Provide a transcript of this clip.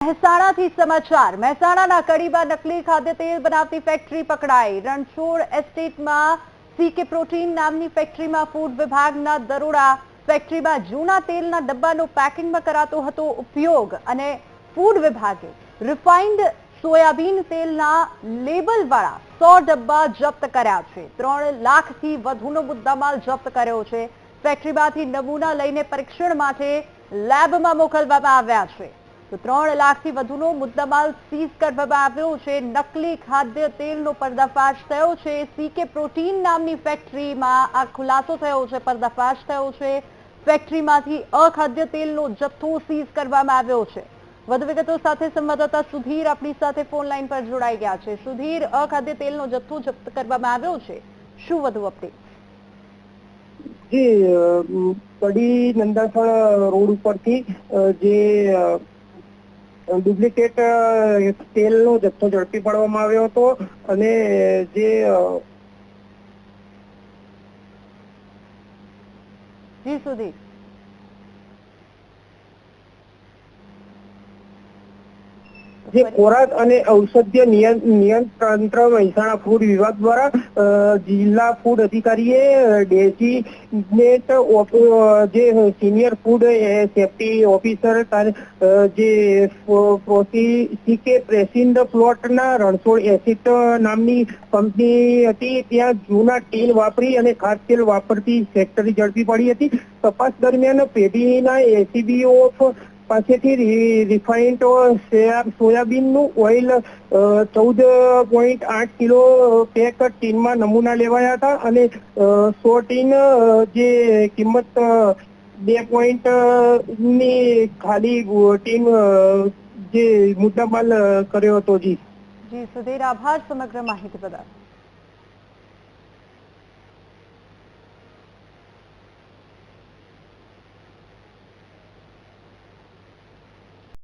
મહેસાણાથી સમાચાર. મહેસાણાના કડીમાં નકલી ખાદ્ય તેલ બનાવતી ફેક્ટરી પકડાઈ. રણછોડ એસ્ટેટમાં સીકે પ્રોટીન નામની ફેક્ટરીમાં ફૂડ વિભાગના દરોડા. ફેક્ટરીમાં જૂના તેલના ડબ્બાનો પેકિંગમાં કરાતો હતો ઉપયોગ અને ફૂડ વિભાગે રિફાઇન્ડ સોયાબીન તેલના લેબલવાળા સો ડબ્બા જપ્ત કર્યા છે. ત્રણ લાખથી વધુનો મુદ્દામાલ જપ્ત કર્યો છે. ફેક્ટરીમાંથી નમૂના લઈને પરીક્ષણ માટે લેબમાં મોકલવામાં આવ્યા છે. તો ત્રણ લાખથી વધુનો મુદ્દામાલ સીઝ કરવામાં આવ્યો છે. નકલી ખાદ્ય તેલનો પર્દાફાશ થયો છે. સીકે પ્રોટીન નામની ફેક્ટરીમાં આ ખુલાસો થયો છે, પર્દાફાશ થયો છે. ફેક્ટરીમાંથી અખાદ્ય તેલનો જથ્થો સીઝ કરવામાં આવ્યો છે. વધુ વિગતો સાથે સંવાદદાતા સુધીર આપણી સાથે ફોન લાઈન પર જોડાઈ ગયા છે. સુધીર, અખાદ્ય તેલનો જથ્થો જપ્ત કરવામાં આવ્યો છે. શું વધુ અપડેટ કડી નંદાસણ રોડ ઉપરથી જે ડુપ્લિકેટ તેલનો જથ્થો ઝડપી પાડવામાં આવ્યો હતો અને જે જી સુધીર જે ખોરાક અને ઔષધ્ય નિયંત્રણ તંત્ર મહેસાણા ફૂડ વિભાગ દ્વારા જિલ્લા ફૂડ અધિકારીએ ડેઝિગ્નેટ ઓફ- જે સિનિયર ફૂડ સેફટી ઓફિસર જે સીકે પ્રેસિન્ડ પ્લોટના રણછોડ એસિડ નામની કંપની હતી, ત્યાં જૂના તેલ વાપરી અને ખાસ તેલ વાપરતી ફેક્ટરી ઝડપી પડી હતી. તપાસ દરમિયાન પેઢીના એસીબી ઓફ પાસેથી રિફાઇન્ડ સોયા- સોયાબીનનું ઓઇલ ચૌદ પોઈન્ટ આઠ કિલો પેક ટીનમાં નમૂના લેવાયા હતા અને સો ટીન જે કિંમત બે પોઈન્ટની ખાલી ટીમ જે મુદ્દામાલ કર્યો હતો જી. જી, સુધીર, આભાર, સમગ્ર માહિતી બદલ.